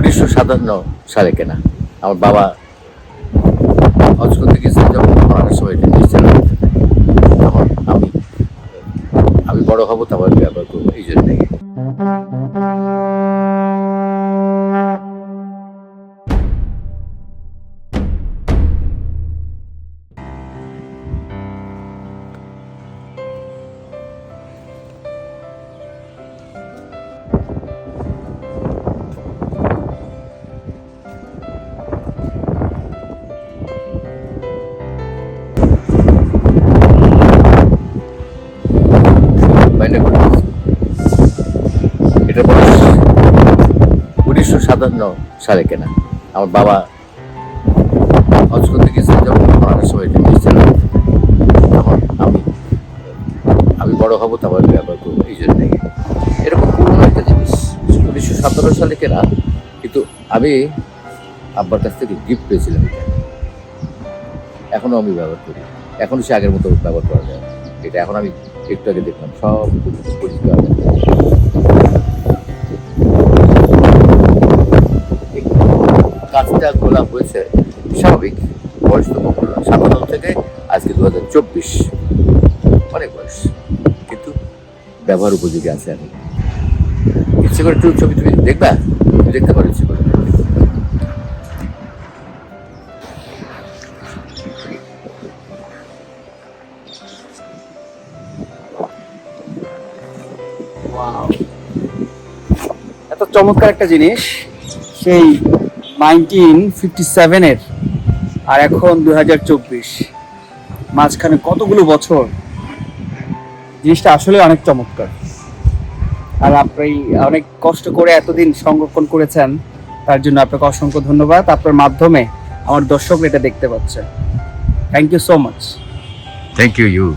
উনিশশো সাতান্ন সালে কেনা। আমার বাবা হজ করতে গেছিলেন যখন অনেক সময় এটা আমি আমি বড় হব তারপর ব্যবহার করব, এই জন্যই। মাইনে করে এটা বয়স উনিশশো সাতান্ন সালে কেনা। আমার বাবা হজ গেছিলেন যখন অনেক সময় এটা নিয়ে তখন আমি আমি বড় হব তারপর ব্যবহার করব, এই জন্যই। এরকম পুরোনো একটা জিনিস। উনিশশো সতেরো সালে কেনা, কিন্তু আমি আব্বার কাছ থেকে গিফট পেয়েছিলাম এটা। এখনও আমি ব্যবহার করি। এখনও সে আগের মতো ব্যবহার করা যায়। এটা এখন আমি একটু আগে দেখলাম, সব পরিষ্কার। কাজটা খোলা হয়েছে, স্বাভাবিক। বয়স তো কম না সাতান্ন থেকে আজকে দু হাজার চব্বিশ। অনেক বয়স, কিন্তু ব্যবহার উপযোগী আছে আমি ইচ্ছে করে একটু ছবি তুমি দেখবা? দেখতে পারো ইচ্ছে করে। এত চমৎকার একটা জিনিস, সেই নাইনটিন ফিফটি সেভেনের আর এখন দু হাজার চব্বিশ। মাঝখানে কতগুলো বছর? জিনিসটা আসলে অনেক চমৎকার। আর আপনি অনেক কষ্ট করে এতদিন সংরক্ষণ করেছেন, তার জন্য আপনাকে অসংখ্য ধন্যবাদ। আপনার মাধ্যমে আমার দর্শক এটা দেখতে পাচ্ছে। Thank you so much thank you you